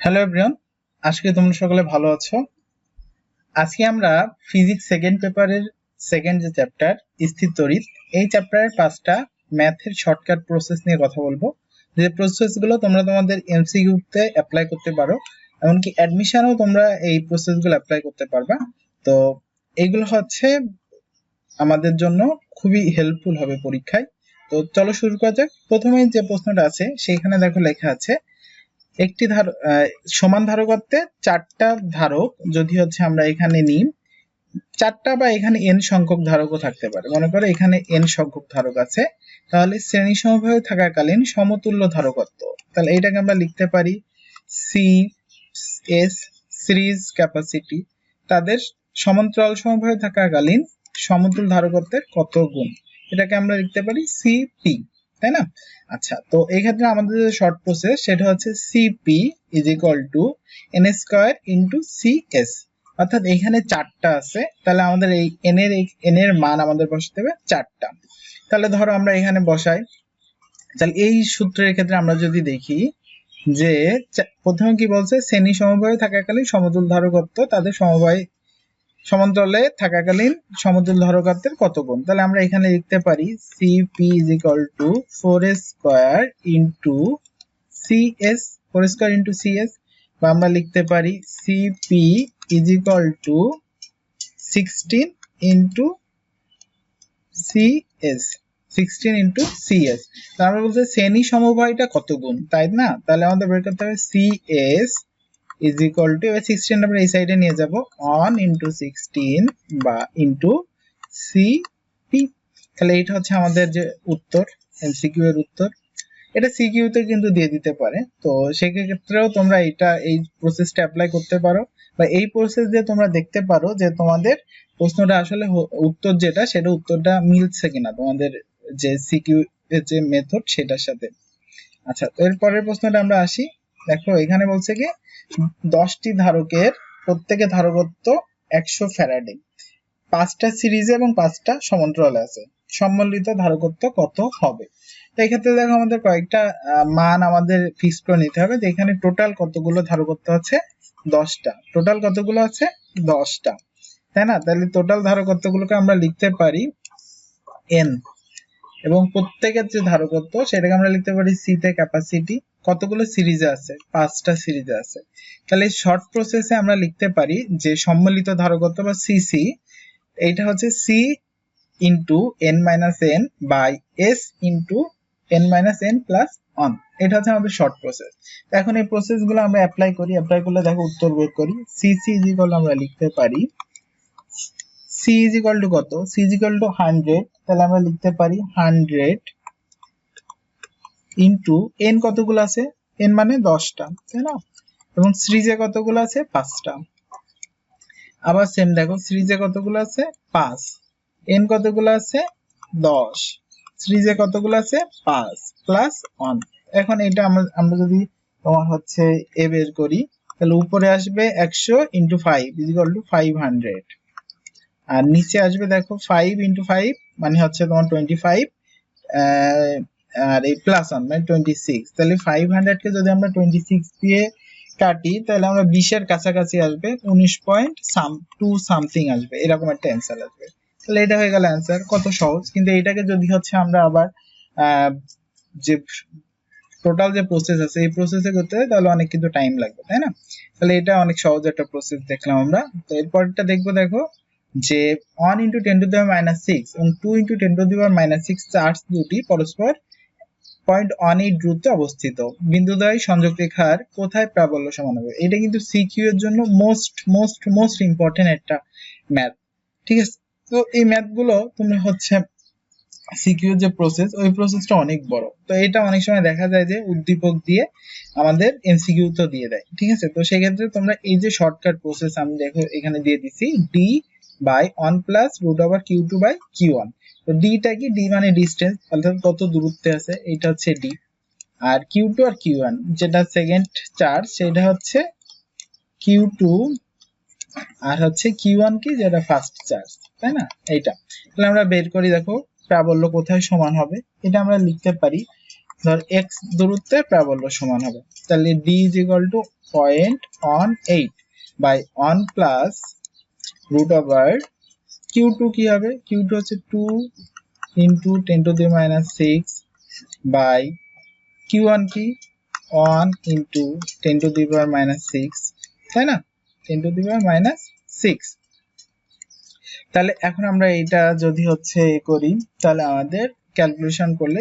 Hello everyone আজকে তোমরা সকলে ভালো আছো? আজকে আমরা ফিজিক্স সেকেন্ড পেপারের সেকেন্ড যে চ্যাপ্টার স্থির তড়িৎ, এই চ্যাপ্টারের পাঁচটা ম্যাথের শর্টকাট প্রসেস নিয়ে কথা বলব। যে প্রসেসগুলো তোমরা তোমাদের এমসিকিউতে অ্যাপ্লাই করতে পারো, এমনকি অ্যাডমিশনেও তোমরা এই প্রসেসগুলো অ্যাপ্লাই করতে পারবা। তো এইগুলো হচ্ছে আমাদের জন্য খুবই হেল্পফুল হবে পরীক্ষায়। তো চলো শুরু করা যাক। প্রথমে যে প্রশ্নটা আছে, সেইখানে দেখো লেখা আছে একটি ধার সমান ধারকত্বে চারটা ধারক যদি হচ্ছে আমরা এখানে নিই, চারটা বা এখানে এন সংখ্যক ধারকও থাকতে পারে। মনে করো এখানে এন সংখ্যক ধারক আছে, তাহলে শ্রেণি সমবায় থাকাকালীন সমতুল্য ধারকত্ব। তাহলে এটাকে আমরা লিখতে পারি সি এস সিরিজ ক্যাপাসিটি তাদের সমান্তরাল সমবায় থাকাকালীন সমতুল ধারকত্বের কত গুণ? এটাকে আমরা লিখতে পারি সিপি তাই না? আচ্ছা তো এই ক্ষেত্রে আমাদের যে শর্ট প্রসেস সেটা হচ্ছে CP is equal to N square into CS অর্থাৎ এখানে চারটা আছে, তাহলে আমাদের এই এন এর এন এর মান আমাদের বসাতে হবে চারটা। তাহলে ধরো আমরা এখানে বসাই, তাহলে এই সূত্রের ক্ষেত্রে আমরা যদি দেখি যে প্রথমে কি বলছে, শ্রেণি সমবায় থাকাকালীন সমতুল ধারকত্ব তাদের সমবায় সমান্তরালে থাকাকালীন সমতুল ধারকত্বের কত গুণ? তাহলে আমরা এখানে লিখতে পারি CP is equal to four square into CS four square into CS বা আমরা লিখতে পারি CP is equal to sixteen into CS sixteen into CS আমরা বলতে শ্রেণি সমবায়টা কত গুণ? তাই না? তাহলে আমাদের বের করতে হবে সিএস ইজ ইকুয়াল টু এবার সিক্সটিন আমরা এই সাইডে নিয়ে যাব। অন ইন্টু সিক্সটিন বা ইন্টু সিপি তাহলে এটা হচ্ছে আমাদের যে উত্তর এমসিকিউ এর উত্তর। এটা সিকিউ তে কিন্তু দিয়ে দিতে পারে। তো সেক্ষেত্রেও তোমরা এটা এই প্রসেসটা অ্যাপ্লাই করতে পারো। বা এই প্রসেস দিয়ে তোমরা দেখতে পারো যে তোমাদের প্রশ্নটা আসলে উত্তর যেটা, সেটা উত্তরটা মিলছে কিনা তোমাদের যে সিকিউ এর যে মেথড সেটার সাথে। আচ্ছা তো এর প্রশ্নটা আমরা আসি। দেখো, এখানে বলছে কি দশটি ধারকের প্রত্যেকে ধারকত্ব একশো ফ্যারাডে। পাঁচটা সিরিজে এবং পাঁচটা সমান্তরালে আছে। সম্মিলিত ধারকত্ব কত হবে? তো এই ক্ষেত্রে দেখো আমাদের কয়েকটা মান আমাদের ফিক্স করে নিতে হবে যে এখানে টোটাল কতগুলো ধারকত্ব আছে? দশটা। টোটাল কতগুলো আছে? দশটা। তাই না? তাহলে টোটাল ধারকত্বগুলোকে আমরা লিখতে পারি এন এবং প্রত্যেকের যে ধারকত্ব, সেটাকে আমরা লিখতে পারি সি তে ক্যাপাসিটি কতগুলো সিরিজে আছে? পাঁচটা সিরিজে আছে। তাহলে শর্ট প্রসেসে আমরা লিখতে পারি যে সম্মিলিত ধারকত্ব বা সিসি এটা হচ্ছে C into N minus N by S into N minus N plus one এটা হচ্ছে আমাদের শর্ট প্রসেস এখন এই প্রসেসগুলো আমরা অ্যাপ্লাই করি। অ্যাপ্লাই করলে দেখো উত্তর বের করি। সিসি ইজ ইকুয়াল আমরা লিখতে পারি। সি ইজ ইকুয়াল টু কত? C is equal to hundred তাহলে আমরা লিখতে পারি হান্ড্রেড ইন্টু এন কতগুলো আছে? এন মানে দশটা, তাই না? এবং সিরিজে কতগুলো আছে? পাঁচটা। আবার সেম দেখো, সিরিজে কতগুলো আছে? পাঁচ। এন কতগুলো আছে? দশ। সিরিজে কতগুলো আছে? পাঁচ প্লাস ওয়ান এখন এটা আমরা যদি তোমার হচ্ছে এ বের করি, তাহলে উপরে আসবে একশো into five equal to five hundred আর নিচে আসবে দেখো ফাইভ ইন্টু ফাইভ মানে হচ্ছে তোমার টোয়েন্টি ফাইভ আর এই প্লাস ওয়ান মানে টোয়েন্টি সিক্স তাহলে ফাইভ হান্ড্রেডকে যদি আমরা টোয়েন্টি সিক্স দিয়ে কাটি, তাহলে আমরা বিশের কাছাকাছি আসবে, উনিশ পয়েন্ট সাম টু সামথিং আসবে, এরকম একটা অ্যান্সার আসবে। তাহলে এটা হয়ে গেল অ্যান্সার কত সহজ, কিন্তু এটাকে যদি হচ্ছে আমরা আবার যে টোটাল যে প্রসেস আছে, এই প্রসেসে করতে হয়, তাহলে অনেক কিন্তু টাইম লাগবে, তাই না? তাহলে এটা অনেক সহজ একটা প্রসেস দেখলাম আমরা। তো এরপরটা দেখব, দেখো, যে one into ten to the minus six এবং two into ten to the minus six charge দুটি পরস্পর পয়েন্ট ওয়ান এইট দূরত্বে অবস্থিত। বিন্দুদ্বয় সংযোগ রেখার কোথায় প্রাবল্য সমান হবে এটা কিন্তু সিকিউ এর জন্য মোস্ট মোস্ট মোস্ট ইম্পর্টেন্ট একটা ম্যাথ ঠিক আছে? তো এই ম্যাথগুলো তুমি হচ্ছে সিকিউ যে প্রসেস ওই প্রসেসটা অনেক বড়। তো এটা অনেক সময় দেখা যায় যে উদ্দীপক দিয়ে আমাদের এমসিকিউ তো দিয়ে দেয়। ঠিক আছে? তো সেই ক্ষেত্রে তোমরা এই যে শর্টকাট প্রসেস আমি দেখো এখানে দিয়ে দিছি D by one plus root over Q two by Q one তো ডিটা কি? ডি মানে ডিস্টেন্স অর্থাৎ কত দূরত্বে আছে? এটা হচ্ছে ডি আর কিউ টু আর কিউ ওয়ান যেটা সেকেন্ড চার্জ সেটা হচ্ছে কিউ টু আর হচ্ছে কিউ ওয়ান কি? যেটা ফার্স্ট চার্জ তাই না? এইটা। তাহলে আমরা বের করি, দেখো, প্রাবল্য কোথায় সমান হবে? এটা আমরা লিখতে পারি, ধর এক্স দূরত্বে প্রাবল্য সমান হবে। তাহলে D is equal to point one eight by one plus root over Q two কি হবে? কিউ টু হচ্ছে two into ten to the minus six by Q one কি? One into ten to the power minus six তাই না? Ten to the power minus six তাহলে এখন আমরা এটা যদি হচ্ছে করি, তাহলে আমাদের ক্যালকুলেশন করলে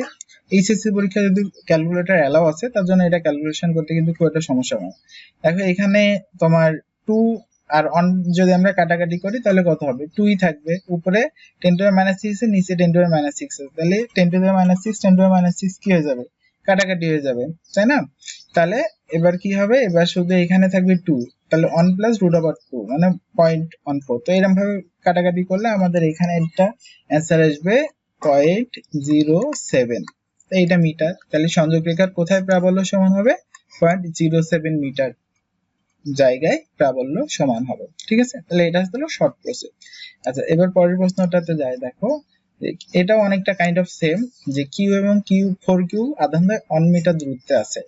এইচএসসি পরীক্ষা যদি ক্যালকুলেটর অ্যালাউ আছে, তার জন্য এটা ক্যালকুলেশন করতে কিন্তু খুব একটা সমস্যা হয় দেখো এখানে তোমার টু আর অন যদি আমরা কাটাকাটি করি, তাহলে কত হবে? টুই থাকবে। উপরে টেন টু মাইনাস সিক্স নিচে টেন টু মাইনাস সিক্স তাহলে ten to minus six ten to minus six কি হয়ে যাবে? কাটাকাটি হয়ে যাবে। তাই না? তাহলে এবার কি হবে? এবার শুধু এখানে থাকবে টু তাহলে one plus root over two মানে পয়েন্ট ওয়ান ফোর তো এরকম ভাবে কাটাকাটি করলে আমাদের এখানে একটা অ্যান্সার আসবে পয়েন্ট জিরো সেভেন এইটা মিটার তাহলে সংযোগ রেখার কোথায় প্রাবল্য সমান হবে? পয়েন্ট জিরো সেভেন মিটার জায়গায় প্রাবল্য সমান হবে। ঠিক আছে? তাহলে এটা হলো শর্ট প্রসেস আচ্ছা এবার পরের প্রশ্নটাতে যায় দেখো। এটাও অনেকটা কাইন্ড অফ সেম যে কিউ এবং কিউ ফোর কিউ আধান অন মিটার দূরত্বে আছে।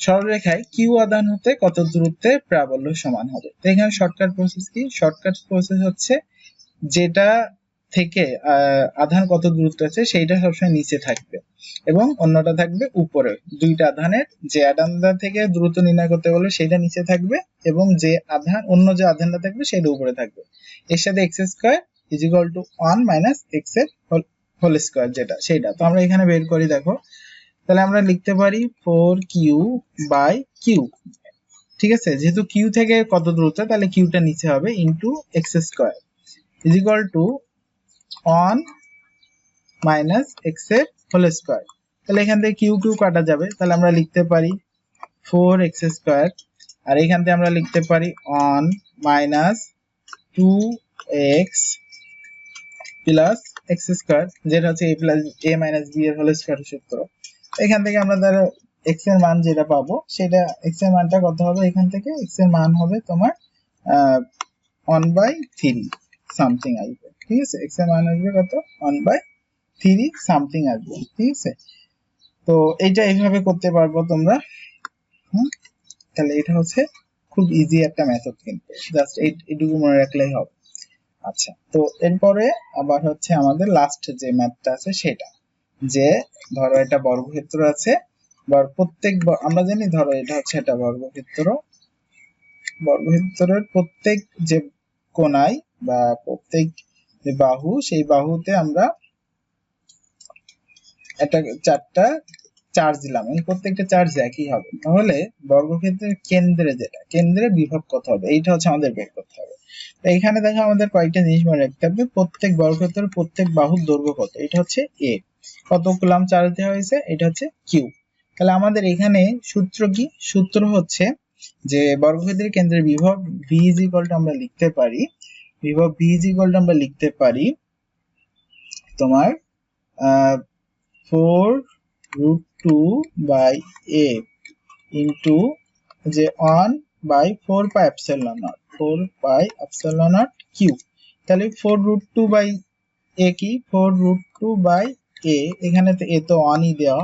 সরলরেখায় কিউ আধান হতে কত দূরত্বে প্রাবল্য সমান হবে? তো এখানে শর্টকাট প্রসেস কি? শর্টকাট প্রসেস হচ্ছে যেটা থেকে আধান কত দূরত্ব আছে সেইটা সবসময় নিচে থাকবে। এবং অন্যটা থাকবে উপরে। দুইটা আধানের, যে আধানটা থেকে দূরত্ব নির্ণয় করতে বলে সেটা নিচে থাকবে এবং যে আধান, অন্য যে আধানটা থাকবে সেটা উপরে থাকবে। এর সাথে X square is equal to one minus এক্সের হোল স্কোয়ার যেটা সেটা তো আমরা এখানে বের করি, দেখো। তাহলে আমরা লিখতে পারি ফোর কিউ বাই কিউ ঠিক আছে? যেহেতু কিউ থেকে কত দূরত্ব, তাহলে কিউটা নিচে হবে into X square is equal to one minus এক্সের হোল স্কোয়ার তাহলে এখান থেকে কিউ কিউ কাটা যাবে। তাহলে আমরা লিখতে পারি ফোর এক্স স্কোয়ার আর এখান থেকে আমরা লিখতে পারি one minus two X plus X square যেটা হচ্ছে A plus A minus B এর হোল স্কোয়ার সূত্র এখান থেকে আমরা ধরো এক্সের মান যেটা পাবো, সেটা এক্সের মানটা কত হবে? এখান থেকে এক্সের মান হবে তোমার ওয়ান বাই থ্রি সামথিং আসবে ঠিক আছে? এক্সের মান আসবে কত? ওয়ান বাই থ্রি সামথিং আসবে, ঠিক আছে? তো এইটা এইভাবে করতে পারব তোমরা। হুম? তাহলে এটা হচ্ছে খুব ইজি একটা মেথড কিন্তু। জাস্ট এইটুকু মনে রাখলেই হবে। আচ্ছা তো এরপরে আবার হচ্ছে আমাদের লাস্ট যে ম্যাথটা আছে সেটা। যে ধরো এটা বর্গক্ষেত্র আছে প্রত্যেক আমরা জানি ধরো এটা হচ্ছে একটা বর্গক্ষেত্র। বর্গক্ষেত্রের প্রত্যেক যে কোনায় বা প্রত্যেক যে বাহু, সেই বাহুতে আমরা একটা চারটা চার্জ দিলাম। প্রত্যেকটা চার্জ একই হবে। তাহলে বর্গক্ষেত্রের কেন্দ্রে যেটা, কেন্দ্রে বিভব কত হবে? এইটা হচ্ছে আমাদের বের করতে হবে। তো এখানে দেখো আমাদের কয়েকটা জিনিস মনে রাখতে হবে। প্রত্যেক বর্গক্ষেত্রের প্রত্যেক বাহুর দৈর্ঘ্য কত? এটা হচ্ছে এ কত কুলাম চার্জ দেওয়া হয়েছে? এটা হচ্ছে কিউ তাহলে আমাদের এখানে সূত্র কি? সূত্র হচ্ছে যে বর্গক্ষেত্রের কেন্দ্রের বিভব ভি ইজ আমরা লিখতে পারি বিভব ভি ইজ ইকুয়াল টু আমরা লিখতে পারি তোমার four root two by A into যে one by four pi epsilon naught four pi epsilon naught Q তাহলে four root two by A কি? Four root two by A এখানে তো A তো ওয়ানই দেওয়া।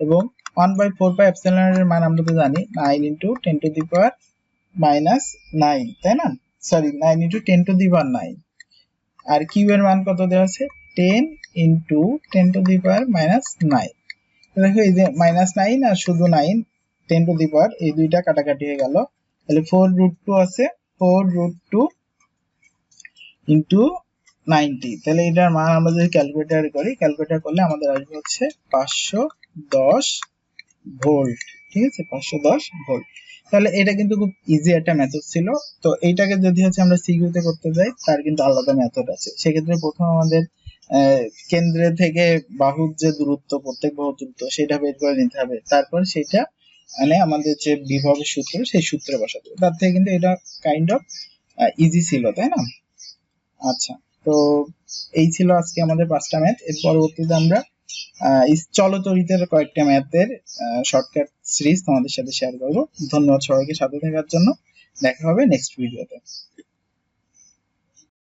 এবং one by four pi epsilon এর মান আমরা তো জানি nine into ten to the power minus nine তাই না? Sorry nine into ten to the power nine R Q এর মান কত দেওয়া আছে? Ten into ten to the power minus nine দেখো এই যে মাইনাস নাইন আর শুধু nine ten to the power এই দুইটা কাটাকাটি হয়ে গেল। তাহলে ফোর রুট টু আছে। Four root two into ninety তাহলে এটার মান আমরা যদি ক্যালকুলেটার করি ক্যালকুলেটার করলে আমাদের আসবে হচ্ছে পাঁচশো দশ ভোল্ট ঠিক আছে? পাঁচশো দশ ভোল্ট তাহলে এটা কিন্তু খুব ইজি একটা মেথড ছিল। তো এইটাকে যদি হচ্ছে আমরা সিকিউতে করতে যাই, তার কিন্তু আলাদা মেথড আছে। সেক্ষেত্রে প্রথম আমাদের কেন্দ্রে থেকে বাহুর যে দূরত্ব, প্রত্যেক বাহুর দূরত্ব, সেটা বের করে নিতে হবে। তারপর সেটা মানে আমাদের যে বিভবের সূত্র, সেই সূত্রে বসাতে তার থেকে কিন্তু এটা কাইন্ড অফ ইজি ছিল, তাই না? আচ্ছা তো এই ছিল আজকে আমাদের পাঁচটা ম্যাথ এর পরবর্তীতে আমরা চলতরিতের কয়েকটা ম্যাথের শর্টকাট সিরিজ তোমাদের সাথে শেয়ার করব। ধন্যবাদ সবাইকে সাথে থাকার জন্য। দেখা হবে নেক্সট ভিডিওতে